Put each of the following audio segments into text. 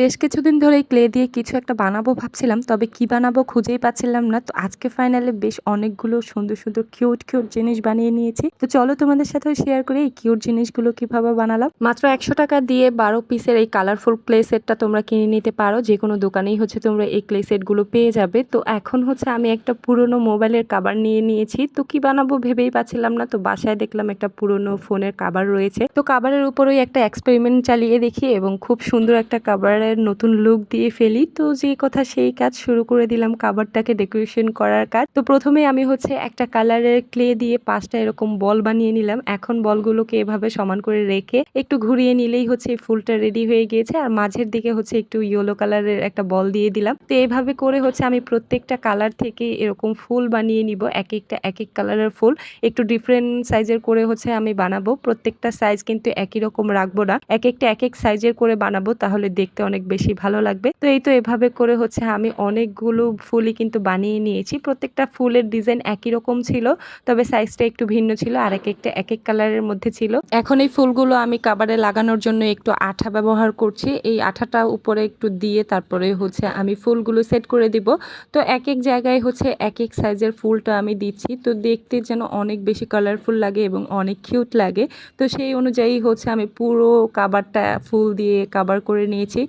বেশ কিছুদিন ধরেই ক্লে দিয়ে কিছু একটা বানাবো ভাবছিলাম, তবে কি বানাবো খুঁজেই পাচ্ছিলাম না। তো আজকে ফাইনালে বেশ অনেকগুলো সুন্দর সুন্দর কিউট কিউট জিনিস বানিয়ে নিয়েছি। তো চলো তোমাদের সাথেও শেয়ার করি এই কিউট জিনিসগুলো কীভাবে বানালাম। মাত্র একশো টাকা দিয়ে বারো পিসের এই কালারফুল ক্লে সেটটা তোমরা কিনে নিতে পারো। যে কোনো দোকানেই হচ্ছে তোমরা এই ক্লে সেটগুলো পেয়ে যাবে। তো এখন হচ্ছে আমি একটা পুরনো মোবাইলের কাবার নিয়ে নিয়েছি। তো কি বানাবো ভেবেই পাচ্ছিলাম না। তো বাসায় দেখলাম একটা পুরনো ফোনের কাবার রয়েছে। তো কাবারের উপরেই একটা এক্সপেরিমেন্ট চালিয়ে দেখি এবং খুব সুন্দর একটা কাবারের নতুন লুক দিয়ে ফেলি। তো যে কথা সেই কাজ শুরু করে দিলাম কাবারটাকে ডেকোরেশন করার কাজ। তো প্রথমে আমি হচ্ছে একটা কালারের ক্লে দিয়ে পাঁচটা এরকম বল বানিয়ে নিলাম। এখন বলগুলোকে এভাবে সমান করে রেখে একটু ঘুরিয়ে নিলেই হচ্ছে এই ফুলটা রেডি হয়ে গিয়েছে। আর মাঝের দিকে হচ্ছে একটু ইয়েলো কালারের একটা বল দিয়ে দিলাম। তো এভাবে করে হচ্ছে আমি প্রত্যেকটা কালার থেকে এরকম ফুল বানিয়ে নিব। এক একটা, এক এক কালারের ফুল। একটু ডিফারেন্ট সাইজের করে হচ্ছে আমি বানাবো। প্রত্যেকটা সাইজ কিন্তু একই রকম রাখব না। এক একটা, এক এক সাইজের করে বানাবো। তাহলে দেখতে অনেক বেশি ভালো লাগবে। তো এই তো এভাবে করে হচ্ছে আমি অনেকগুলো ফুলই কিন্তু বানিয়ে নিয়েছি। প্রত্যেকটা ফুলের ডিজাইন একই রকম ছিল, তবে সাইজটা একটু ভিন্ন ছিল, আর এক একটা, এক এক কালারের মধ্যে ছিল। এখন এই ফুলগুলো আমি কাবারে লাগানোর জন্য একটু আঠা ব্যবহার করছি। এই আঠাটা উপরে একটু দিয়ে তারপরে হচ্ছে আমি ফুলগুলো সেট করে দিব। তো এক এক জায়গায় হচ্ছে এক এক সাইজের ফুলটা আমি দিচ্ছি। তো দেখতে যেন অনেক বেশি কালারফুল লাগে এবং অনেক কিউট লাগে। তো সেই অনুযায়ী হচ্ছে আমি পুরো কাবারটা ফুল দিয়ে কাবার করে নিয়েছি।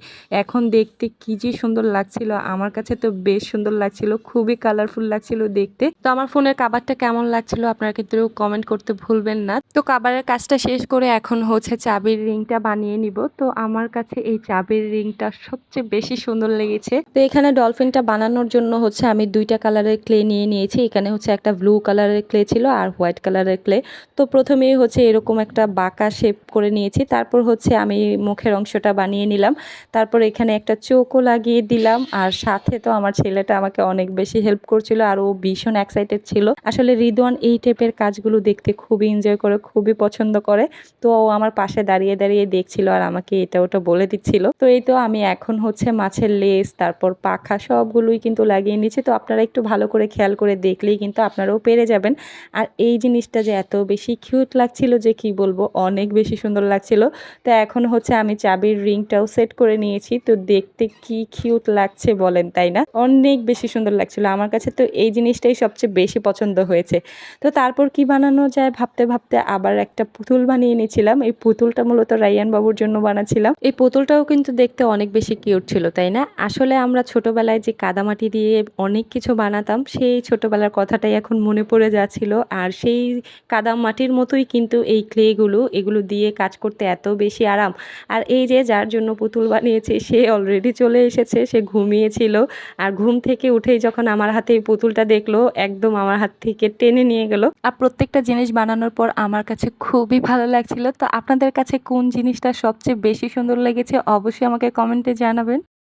এখন দেখতে কি যে সুন্দর লাগছিল। আমার কাছে তো বেশ সুন্দর লাগছিল, খুবই কালারফুল লাগছিল দেখতে। তো আমার ফোনের কাবারটা কেমন লাগছিল আপনারা কিন্তু কমেন্ট করতে ভুলবেন না। তো কাবারের কাজটা শেষ করে এখন হচ্ছে চাবির রিংটা বানিয়ে নিব। তো আমার কাছে এই চাবির রিংটা সবচেয়ে বেশি সুন্দর লেগেছে। তো এখানে ডলফিনটা বানানোর জন্য হচ্ছে আমি দুইটা কালারের ক্লে নিয়ে নিয়েছি। এখানে হচ্ছে একটা ব্লু কালারের ক্লে ছিল আর হোয়াইট কালারের ক্লে তো প্রথমেই হচ্ছে এরকম একটা বাঁকা শেপ করে নিয়েছি। তারপর হচ্ছে আমি মুখের অংশটা বানিয়ে নিলাম। তারপর এখানে একটা চোখও লাগিয়ে দিলাম। আর সাথে তো আমার ছেলেটা আমাকে অনেক বেশি হেল্প করছিল আর ও ভীষণ এক্সাইটেড ছিল। আসলে রিদওয়ান এই টাইপের কাজগুলো দেখতে খুবই এনজয় করে, খুবই পছন্দ করে। তো ও আমার পাশে দাঁড়িয়ে দাঁড়িয়ে দেখছিল আর আমাকে এটা ওটা বলে দিচ্ছিল। তো এই তো আমি এখন হচ্ছে মাছের লেস তারপর পাখা সবগুলোই কিন্তু লাগিয়ে নিচ্ছি। তো আপনারা একটু ভালো করে খেয়াল করে দেখলেই কিন্তু আপনারাও পেরে যাবেন। আর এই জিনিসটা যে এত বেশি কিউট লাগছিল যে কি বলব, অনেক বেশি সুন্দর লাগছিল। তো এখন হচ্ছে আমি চাবির রিংটাও সেট করে নিয়েছি। তো দেখতে কি কিউট লাগছে বলেন, তাই না? অনেক বেশি সুন্দর লাগছিল। আমার কাছে তো এই জিনিসটাই সবচেয়ে বেশি পছন্দ হয়েছে। তো তারপর কি বানানো যায় ভাবতে ভাবতে আবার একটা পুতুল বানিয়ে নিয়েছিলাম। এই পুতুলটা মূলত রাইয়ান বাবুর জন্য বানাচ্ছিলাম এই পুতুলটাও কিন্তু দেখতে অনেক বেশি কিউট ছিল, তাই না? আসলে আমরা ছোটবেলায় যে কাদামাটি দিয়ে অনেক কিছু বানাতাম, সেই ছোটবেলার কথাটাই এখন মনে পড়ে যাচ্ছিল। আর সেই কাদা মাটির মতোই কিন্তু এই ক্লেগুলো এগুলো দিয়ে কাজ করতে এত বেশি আরাম। আর এই যে যার জন্য পুতুল বানিয়েছে সে অলরেডি চলে এসেছে, সে ঘুমিয়েছিল। আর ঘুম থেকে উঠেই যখন আমার হাতে এই পুতুলটা দেখল, একদম আমার হাত থেকে টেনে নিয়ে গেল। আর প্রত্যেকটা জিনিস বানানোর পর আমার কাছে খুবই ভালো লাগছিল। তো আপনাদের কাছে কোন জিনিসটা সবচেয়ে বেশি সুন্দর লেগেছে, অবশ্যই আমাকে কমেন্টে জানাবেন।